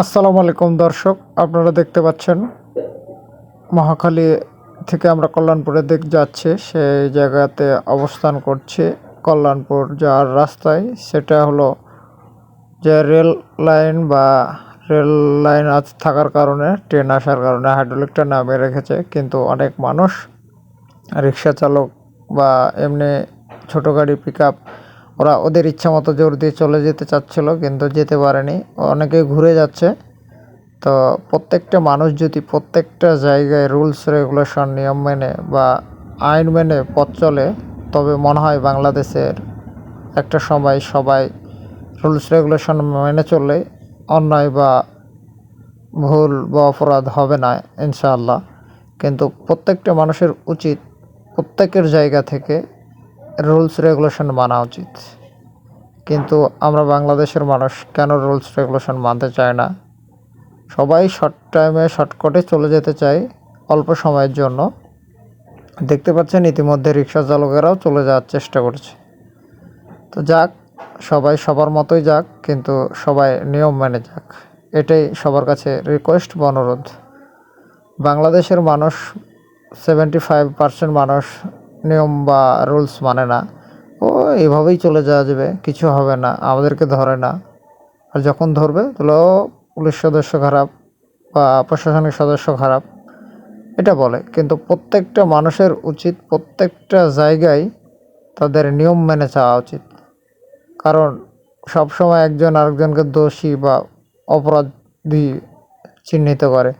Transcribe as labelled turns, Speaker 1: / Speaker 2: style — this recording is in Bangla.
Speaker 1: আসসালামু আলাইকুম দর্শক, আপনারা দেখতে পাচ্ছেন মহাখালী থেকে আমরা কল্যাণপুরের দিক যাচ্ছি, সেই জায়গাতে অবস্থান করছি কল্যাণপুর যাওয়ার রাস্তায়। সেটা হলো যে রেল লাইন বা রেল লাইন আজ থাকার কারণে, ট্রেন আসার কারণে হাইড্রোলিকটা নামে রেখেছে, কিন্তু অনেক মানুষ রিক্সা চালক বা এমনি ছোটো গাড়ি পিক ওরা ওদের ইচ্ছা মতো জোর দিয়ে চলে যেতে চাচ্ছিল, কিন্তু যেতে পারেনি। অনেকে ঘুরে যাচ্ছে। তো প্রত্যেকটা মানুষ যদি প্রত্যেকটা জায়গায় রুলস, রেগুলেশন, নিয়ম মেনে বা আইন মেনে পথ চলে, তবে মনে হয় বাংলাদেশের একটা সময় সবাই রুলস, রেগুলেশন মেনে চললে অন্যায় বা ভুল বা অপরাধ হবে না, ইনশাআল্লাহ। কিন্তু প্রত্যেকটা মানুষের উচিত প্রত্যেকের জায়গা থেকে রুলস রেগুলেশন মানা উচিত। কিন্তু আমরা বাংলাদেশের মানুষ কেন রুলস রেগুলেশন মানতে চায় না? সবাই শর্ট টাইমে শর্টকটে চলে যেতে চায় অল্প সময়ের জন্য। দেখতে পাচ্ছেন ইতিমধ্যে রিক্সা চালকেরাও চলে যাওয়ার চেষ্টা করছে। তো যাক, সবাই সবার মতোই যাক, কিন্তু সবাই নিয়ম মেনে যাক। এটাই সবার কাছে রিকোয়েস্ট বা অনুরোধ। বাংলাদেশের মানুষ সেভেন্টি ফাইভ পার্সেন্ট মানুষ নিয়ম বা রুলস মানে না। ও এভাবেই চলে যাওয়া যাবে, কিছু হবে না, আমাদেরকে ধরে না। আর যখন ধরবে, তাহলে ও পুলিশ সদস্য খারাপ বা প্রশাসনিক সদস্য খারাপ, এটা বলে। কিন্তু প্রত্যেকটা মানুষের উচিত, প্রত্যেকটা জায়গায় তাদের নিয়ম মেনে চাওয়া উচিত। কারণ সবসময় একজন আরেকজনকে দোষী বা অপরাধী চিহ্নিত করে।